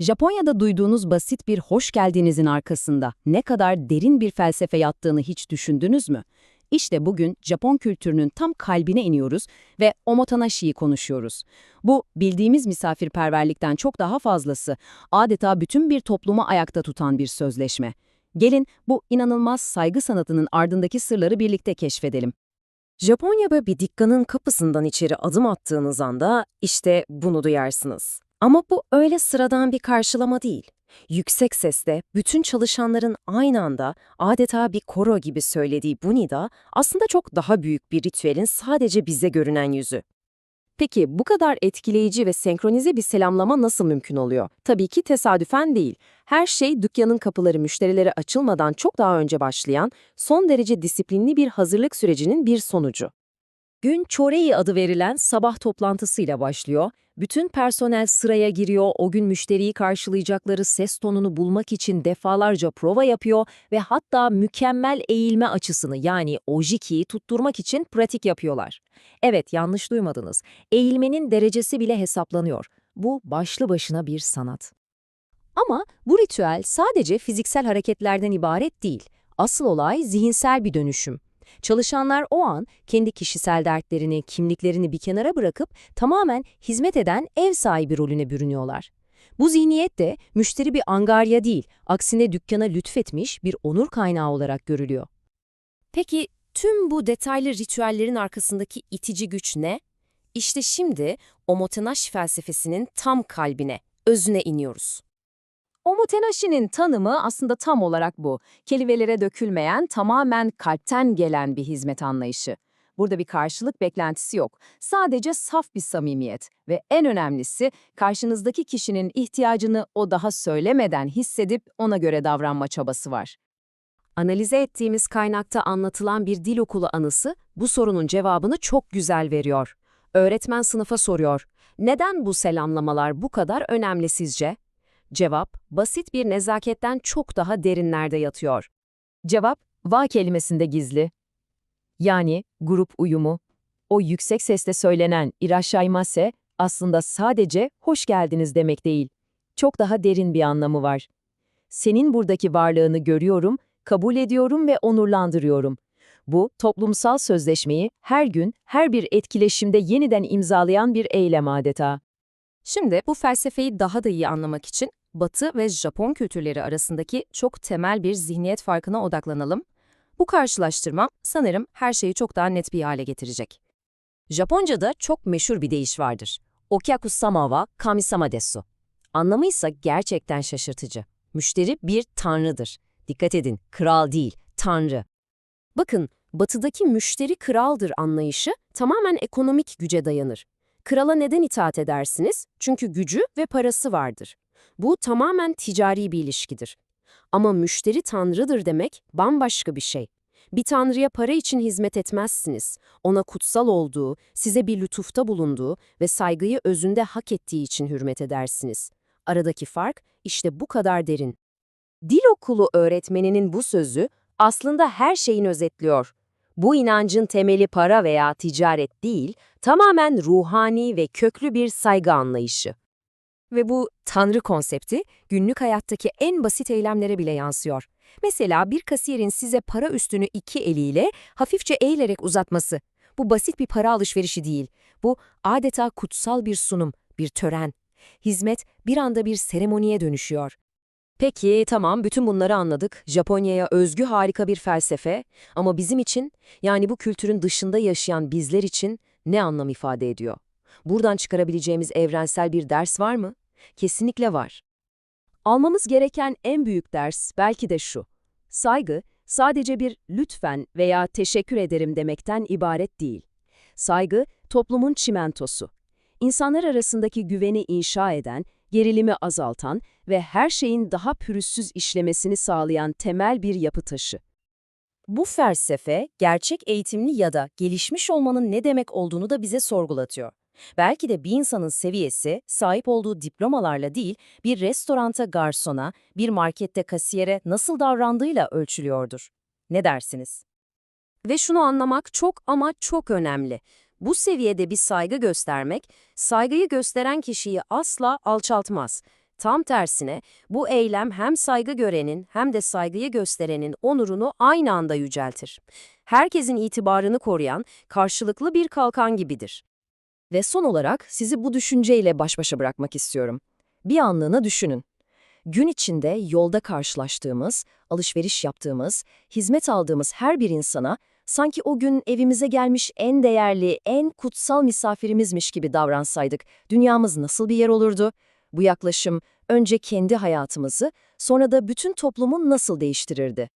Japonya'da duyduğunuz basit bir hoş geldinizin arkasında ne kadar derin bir felsefe yattığını hiç düşündünüz mü? İşte bugün Japon kültürünün tam kalbine iniyoruz ve omotanashi'yi konuşuyoruz. Bu bildiğimiz misafirperverlikten çok daha fazlası, adeta bütün bir toplumu ayakta tutan bir sözleşme. Gelin bu inanılmaz saygı sanatının ardındaki sırları birlikte keşfedelim. Japonya'da bir dükkanın kapısından içeri adım attığınız anda işte bunu duyarsınız. Ama bu öyle sıradan bir karşılama değil. Yüksek sesle bütün çalışanların aynı anda adeta bir koro gibi söylediği bu nida aslında çok daha büyük bir ritüelin sadece bize görünen yüzü. Peki bu kadar etkileyici ve senkronize bir selamlama nasıl mümkün oluyor? Tabii ki tesadüfen değil. Her şey dükkanın kapıları müşterilere açılmadan çok daha önce başlayan, son derece disiplinli bir hazırlık sürecinin bir sonucu. Gün Çorei adı verilen sabah toplantısıyla başlıyor. Bütün personel sıraya giriyor, o gün müşteriyi karşılayacakları ses tonunu bulmak için defalarca prova yapıyor ve hatta mükemmel eğilme açısını yani ojikiyi tutturmak için pratik yapıyorlar. Evet, yanlış duymadınız. Eğilmenin derecesi bile hesaplanıyor. Bu başlı başına bir sanat. Ama bu ritüel sadece fiziksel hareketlerden ibaret değil. Asıl olay zihinsel bir dönüşüm. Çalışanlar o an kendi kişisel dertlerini, kimliklerini bir kenara bırakıp tamamen hizmet eden ev sahibi rolüne bürünüyorlar. Bu zihniyet de müşteri bir angarya değil, aksine dükkana lütfetmiş bir onur kaynağı olarak görülüyor. Peki tüm bu detaylı ritüellerin arkasındaki itici güç ne? İşte şimdi Omotenashi felsefesinin tam kalbine, özüne iniyoruz. Omotenashi'nin tanımı aslında tam olarak bu. Kelimelere dökülmeyen, tamamen kalpten gelen bir hizmet anlayışı. Burada bir karşılık beklentisi yok. Sadece saf bir samimiyet ve en önemlisi karşınızdaki kişinin ihtiyacını o daha söylemeden hissedip ona göre davranma çabası var. Analize ettiğimiz kaynakta anlatılan bir dil okulu anısı bu sorunun cevabını çok güzel veriyor. Öğretmen sınıfa soruyor, neden bu selamlamalar bu kadar önemli sizce? Cevap, basit bir nezaketten çok daha derinlerde yatıyor. Cevap, va kelimesinde gizli. Yani grup uyumu. O yüksek sesle söylenen irashaimase aslında sadece hoş geldiniz demek değil. Çok daha derin bir anlamı var. Senin buradaki varlığını görüyorum, kabul ediyorum ve onurlandırıyorum. Bu, toplumsal sözleşmeyi her gün, her bir etkileşimde yeniden imzalayan bir eylem adeta. Şimdi bu felsefeyi daha da iyi anlamak için Batı ve Japon kültürleri arasındaki çok temel bir zihniyet farkına odaklanalım. Bu karşılaştırma sanırım her şeyi çok daha net bir hale getirecek. Japonca'da çok meşhur bir deyiş vardır. Okyaku sama wa kamisama desu. Anlamı ise gerçekten şaşırtıcı. Müşteri bir tanrıdır. Dikkat edin, kral değil, tanrı. Bakın, batıdaki müşteri kraldır anlayışı tamamen ekonomik güce dayanır. Krala neden itaat edersiniz? Çünkü gücü ve parası vardır. Bu tamamen ticari bir ilişkidir. Ama müşteri tanrıdır demek bambaşka bir şey. Bir tanrıya para için hizmet etmezsiniz. Ona kutsal olduğu, size bir lütufta bulunduğu ve saygıyı özünde hak ettiği için hürmet edersiniz. Aradaki fark işte bu kadar derin. Dil okulu öğretmeninin bu sözü aslında her şeyin özetliyor. Bu inancın temeli para veya ticaret değil, tamamen ruhani ve köklü bir saygı anlayışı. Ve bu tanrı konsepti günlük hayattaki en basit eylemlere bile yansıyor. Mesela bir kasiyerin size para üstünü iki eliyle hafifçe eğilerek uzatması. Bu basit bir para alışverişi değil. Bu adeta kutsal bir sunum, bir tören. Hizmet bir anda bir seremoniye dönüşüyor. Peki tamam bütün bunları anladık. Japonya'ya özgü harika bir felsefe ama bizim için yani bu kültürün dışında yaşayan bizler için ne anlam ifade ediyor? Buradan çıkarabileceğimiz evrensel bir ders var mı? Kesinlikle var. Almamız gereken en büyük ders belki de şu. Saygı sadece bir lütfen veya teşekkür ederim demekten ibaret değil. Saygı toplumun çimentosu. İnsanlar arasındaki güveni inşa eden, gerilimi azaltan ve her şeyin daha pürüzsüz işlemesini sağlayan temel bir yapı taşı. Bu felsefe, gerçek eğitimli ya da gelişmiş olmanın ne demek olduğunu da bize sorgulatıyor. Belki de bir insanın seviyesi, sahip olduğu diplomalarla değil, bir restoranta garsona, bir markette kasiyere nasıl davrandığıyla ölçülüyordur. Ne dersiniz? Ve şunu anlamak çok ama çok önemli. Bu seviyede bir saygı göstermek, saygıyı gösteren kişiyi asla alçaltmaz. Tam tersine bu eylem hem saygı görenin hem de saygıyı gösterenin onurunu aynı anda yüceltir. Herkesin itibarını koruyan karşılıklı bir kalkan gibidir. Ve son olarak sizi bu düşünceyle baş başa bırakmak istiyorum. Bir anlığına düşünün. Gün içinde yolda karşılaştığımız, alışveriş yaptığımız, hizmet aldığımız her bir insana sanki o gün evimize gelmiş en değerli, en kutsal misafirimizmiş gibi davransaydık dünyamız nasıl bir yer olurdu? Bu yaklaşım önce kendi hayatımızı, sonra da bütün toplumu nasıl değiştirirdi?